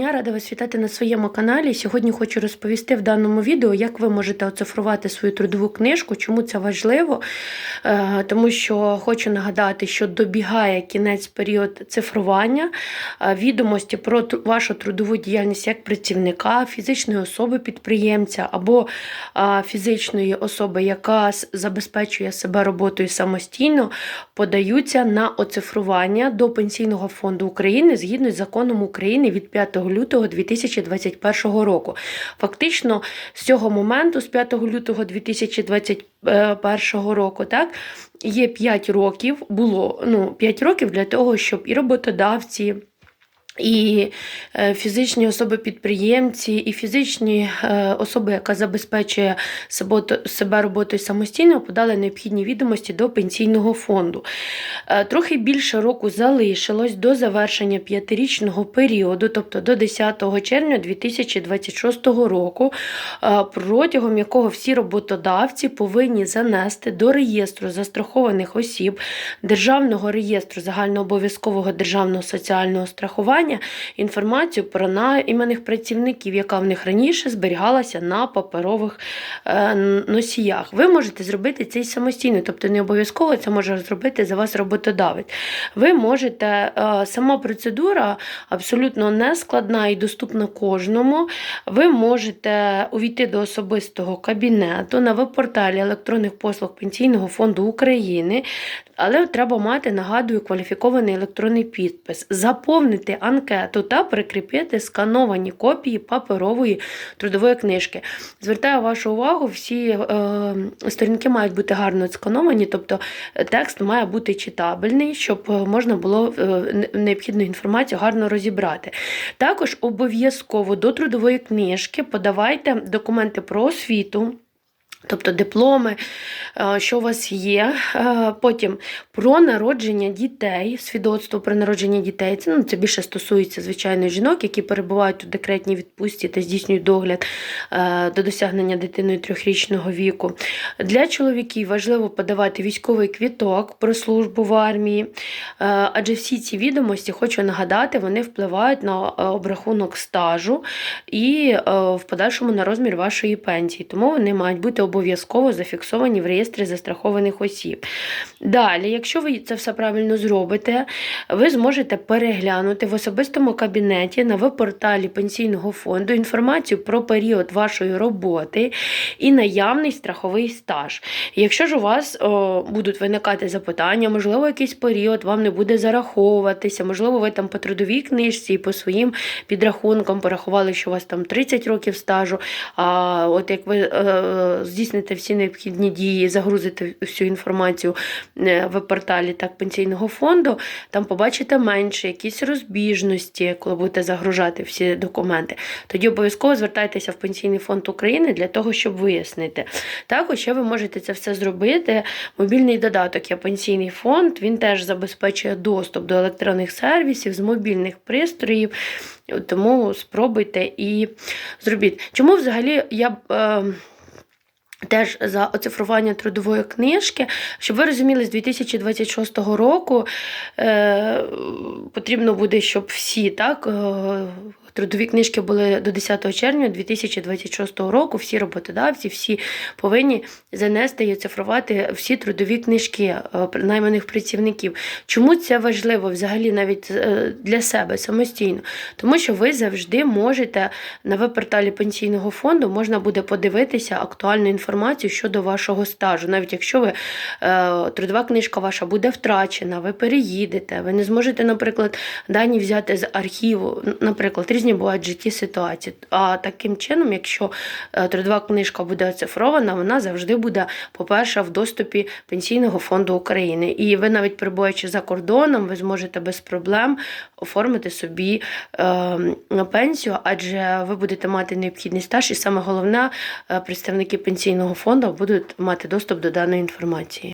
Я рада вас вітати на своєму каналі. Сьогодні хочу розповісти в даному відео, як ви можете оцифрувати свою трудову книжку, чому це важливо. Е, Тому що хочу нагадати, що добігає кінець період цифрування е, відомості про вашу трудову діяльність як працівника, фізичної особи підприємця або е, фізичної особи, яка забезпечує себе роботою самостійно, подаються на оцифрування до Пенсійного фонду України згідно з законом України від 5 лютого 2021 року. Фактично, з цього моменту, з 5 лютого 2021 року, так, є 5 років, було ну, 5 років для того, щоб і роботодавці. І е, фізичні особи-підприємці, і фізичні е, особи, яка забезпечує себе, роботою самостійно, подали необхідні відомості до пенсійного фонду. Е, Трохи більше року залишилось до завершення п'ятирічного періоду, тобто до 10 червня 2026 року, протягом якого всі роботодавці повинні занести до реєстру застрахованих осіб Державного реєстру загальнообов'язкового державного соціального страхування інформацію про найманих працівників, яка в них раніше зберігалася на паперових е, носіях. Ви можете зробити це самостійно, тобто не обов'язково це може зробити за вас роботодавець. Ви можете, е, сама процедура абсолютно не складна і доступна кожному. Ви можете увійти до особистого кабінету на веб-порталі електронних послуг Пенсійного фонду України, але треба мати, нагадую, кваліфікований електронний підпис, заповнити анкету та прикріпити скановані копії паперової трудової книжки. Звертаю вашу увагу, всі е, сторінки мають бути гарно скановані, тобто е, текст має бути читабельний, щоб е, можна було е, необхідну інформацію гарно розібрати. Також обов'язково до трудової книжки подавайте документи про освіту. Тобто дипломи, е, що у вас є. Е, Потім про народження дітей, свідоцтво про народження дітей. Це, ну, це більше стосується, звичайно, жінок, які перебувають у декретній відпустці та здійснюють догляд е, до досягнення дитиною трьохрічного віку. Для чоловіків важливо подавати військовий квіток про службу в армії, адже всі ці відомості, хочу нагадати, вони впливають на обрахунок стажу і в подальшому на розмір вашої пенсії. Тому вони мають бути обов'язково зафіксовані в реєстрі застрахованих осіб. Далі, якщо ви це все правильно зробите, ви зможете переглянути в особистому кабінеті на веб-порталі пенсійного фонду інформацію про період вашої роботи і наявний страховий стаж. Якщо ж у вас о, будуть виникати запитання, можливо, якийсь період вам не буде зараховуватися, можливо, ви там по трудовій книжці і по своїм підрахункам порахували, що у вас там 30 років стажу. А от як ви здійсните всі необхідні дії, загрузите всю інформацію е, в порталі так пенсійного фонду, там побачите менше якісь розбіжності, коли будете загружати всі документи. Тоді обов'язково звертайтеся в Пенсійний фонд України для того, щоб вияснити. Також ще ви можете це все зробити. Мобільний додаток є пенсійний фонд, він теж забезпечує доступ до електронних сервісів з мобільних пристроїв. Тому спробуйте і зробіть. Чому взагалі я. Е, Теж за оцифрування трудової книжки, щоб ви розуміли, з 2026 року е, потрібно буде, щоб всі так, е, трудові книжки були до 10 червня 2026 року. Всі роботодавці, всі повинні занести і оцифрувати всі трудові книжки е, найманих працівників. Чому це важливо взагалі навіть е, для себе самостійно? Тому що ви завжди можете на веб-порталі пенсійного фонду можна буде подивитися актуальну інформацію щодо вашого стажу. Навіть якщо ви е, трудова книжка ваша буде втрачена, ви переїдете, ви не зможете, наприклад, дані взяти з архіву. Наприклад, різні бувають в житті ситуації. А таким чином, якщо е, трудова книжка буде оцифрована, вона завжди буде, по-перше, в доступі Пенсійного фонду України. І ви навіть перебуваючи за кордоном, ви зможете без проблем оформити собі е, пенсію, адже ви будете мати необхідний стаж, і саме головне, е, представники пенсійного фонду будуть мати доступ до даної інформації.